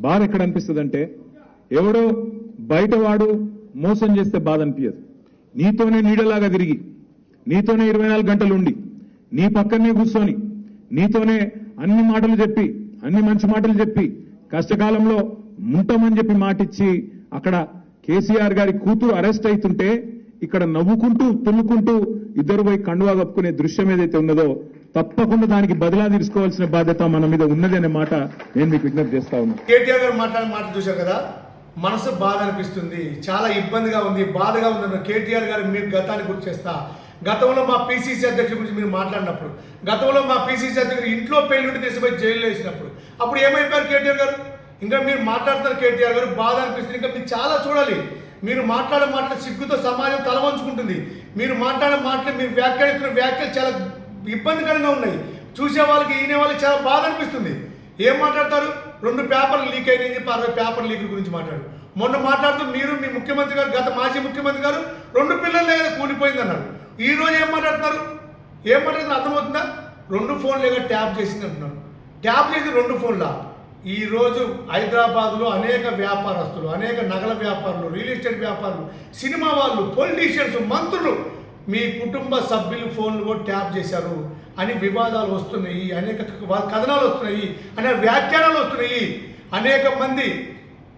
బాధ ఎక్కడ అనిపిస్తుంది అంటే ఎవడో బయటవాడు మోసం చేస్తే బాధ అనిపించదు నీతోనే నీడలాగా తిరిగి నీతోనే ఇరవై నాలుగు గంటలు ఉండి నీ పక్కనే కూర్చొని నీతోనే అన్ని మాటలు చెప్పి అన్ని మంచి మాటలు చెప్పి కష్టకాలంలో ఉంటామని చెప్పి మాటిచ్చి అక్కడ కేసీఆర్ గారి కూతురు అరెస్ట్ అవుతుంటే ఇక్కడ నవ్వుకుంటూ తుమ్ముకుంటూ ఇద్దరు పోయి కండువా కప్పుకునే దృశ్యం ఏదైతే ఉన్నదో తప్పకుండా దానికి బదిలా తీసుకోవాల్సిన బాధ్యత మన మీద ఉన్నది అనే మాట నేను మీకు విజ్ఞప్తి చేస్తా ఉన్నాను కేటీఆర్ గారు మాట్లాడిన మాట చూశారు కదా? మనసు బాధ అనిపిస్తుంది చాలా ఇబ్బందిగా ఉంది బాధగా ఉంది కేటీఆర్ గారు మీరు గతాన్ని గుర్తు చేస్తా. గతంలో మా పీసీసీ అధ్యక్షుడి గురించి మీరు మాట్లాడినప్పుడు గతంలో మా పీసీసీ అధ్యక్షుడు ఇంట్లో పెళ్ళి ఉండి తీసుకుపోయి జైల్లో వేసినప్పుడు అప్పుడు ఏమైపోయారు కేటీఆర్ గారు? ఇంకా మీరు మాట్లాడతారు కేటీఆర్ గారు బాధ అనిపిస్తుంది. ఇంకా మీరు చాలా చూడాలి. మీరు మాట్లాడే మాటలు సిగ్గుతో సమాజం తలవంచుకుంటుంది. మీరు మాట్లాడే మాటలు మీరు వ్యాఖ్యానిస్తున్న వ్యాఖ్యలు చాలా ఇబ్బందికరంగా ఉన్నాయి. చూసే వాళ్ళకి ఈయన వాళ్ళకి చాలా బాధ అనిపిస్తుంది. ఏం మాట్లాడతారు? రెండు పేపర్లు లీక్ అయినాయని చెప్పి అరవై పేపర్ లీక్ గురించి మాట్లాడు మొన్న మాట్లాడుతూ మీరు మీ ముఖ్యమంత్రి గారు గత మాజీ ముఖ్యమంత్రి గారు రెండు పిల్లలు లేదా కూలిపోయింది అన్నారు. ఈ రోజు ఏం మాట్లాడుతున్నారు? ఏం మాట్లాడుతున్నారు? అర్థమవుతుందా? రెండు ఫోన్లు ఏదో ట్యాప్ చేసింది అంటున్నారు. ట్యాప్ చేసి రెండు ఫోన్లా. ఈ రోజు హైదరాబాద్లో అనేక వ్యాపారస్తులు అనేక నగల వ్యాపారులు రియల్ ఎస్టేట్ వ్యాపారులు సినిమా వాళ్ళు పొలిటీషియన్స్ మంత్రులు మీ కుటుంబ సభ్యులు ఫోన్లు కూడా ట్యాప్ చేశారు అని వివాదాలు వస్తున్నాయి అనేక కథనాలు వస్తున్నాయి అనేక వ్యాఖ్యానాలు వస్తున్నాయి. అనేక మంది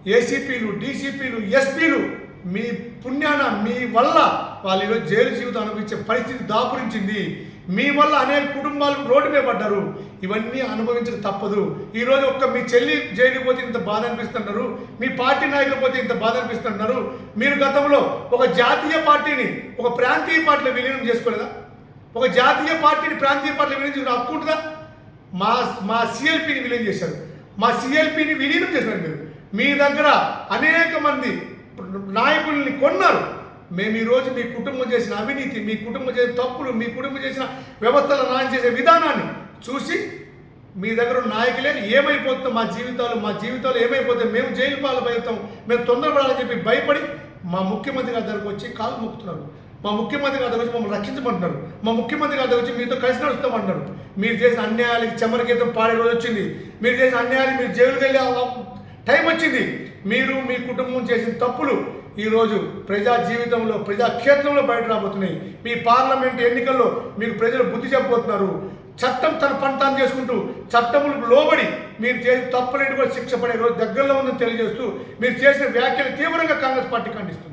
ఏసీపీలు డీసీపీలు ఎస్పీలు మీ పుణ్యాన మీ వల్ల వాళ్ళు ఈరోజు జైలు జీవితం అనుభవించే పరిస్థితి దాపురించింది. మీ వల్ల అనేక కుటుంబాలు రోడ్డు మీద పడ్డారు. ఇవన్నీ అనుభవించడం తప్పదు. ఈరోజు ఒక్క మీ చెల్లి జైలుకి పోతే ఇంత బాధ అనిపిస్తున్నారు మీ పార్టీ నాయకులు పోతే ఇంత బాధ అనిపిస్తున్నారు మీరు గతంలో ఒక జాతీయ పార్టీని ఒక ప్రాంతీయ పార్టీలో విలీనం చేసుకోలేదా? ఒక జాతీయ పార్టీని ప్రాంతీయ పార్టీలో విలీనం చేసుకుని హక్కు ఉంటుందా? మా మా సిఎల్పిని విలీనం చేశారు. మా సిఎల్పిని విలీనం చేశారు మీరు. మీ దగ్గర అనేక మంది నాయకుల్ని కొన్నారు. మేము ఈరోజు మీ కుటుంబం చేసిన అవినీతి మీ కుటుంబం చేసిన తప్పులు మీ కుటుంబం చేసిన వ్యవస్థలు నాయం చేసే విధానాన్ని చూసి మీ దగ్గర నాయకులే ఏమైపోతుందో మా జీవితాలు మా జీవితాలు ఏమైపోతే మేము జైలు పాలవుతాం మేము తొందరపడాలని చెప్పి భయపడి మా ముఖ్యమంత్రి గారి దగ్గరకు వచ్చి కాలు మొక్కుతున్నారు. మా ముఖ్యమంత్రి గారి దగ్గర వచ్చి మమ్మల్ని రక్షించమంటున్నారు. మా ముఖ్యమంత్రి గారి దగ్గర వచ్చి మీతో కలిసి నడుస్తామంటున్నారు. మీరు చేసిన అన్యాయాలకి చెమరగీతం పాడే రోజు వచ్చింది. మీరు చేసిన అన్యాయాలు మీరు జైలుకి వెళ్ళే టైం వచ్చింది. మీరు మీ కుటుంబం చేసిన తప్పులు ఈరోజు ప్రజా జీవితంలో ప్రజా క్షేత్రంలో బయట రాబోతున్నాయి. మీ పార్లమెంట్ ఎన్నికల్లో మీకు ప్రజలు బుద్ధి చెప్పబోతున్నారు. చట్టం తన పని చేసుకుంటూ చట్టములకు లోబడి మీరు చేసి తప్పలేని కూడా శిక్ష పడే రోజు దగ్గరలో ఉందని తెలియజేస్తూ మీరు చేసిన వ్యాఖ్యలు తీవ్రంగా కాంగ్రెస్ పార్టీ ఖండిస్తుంది.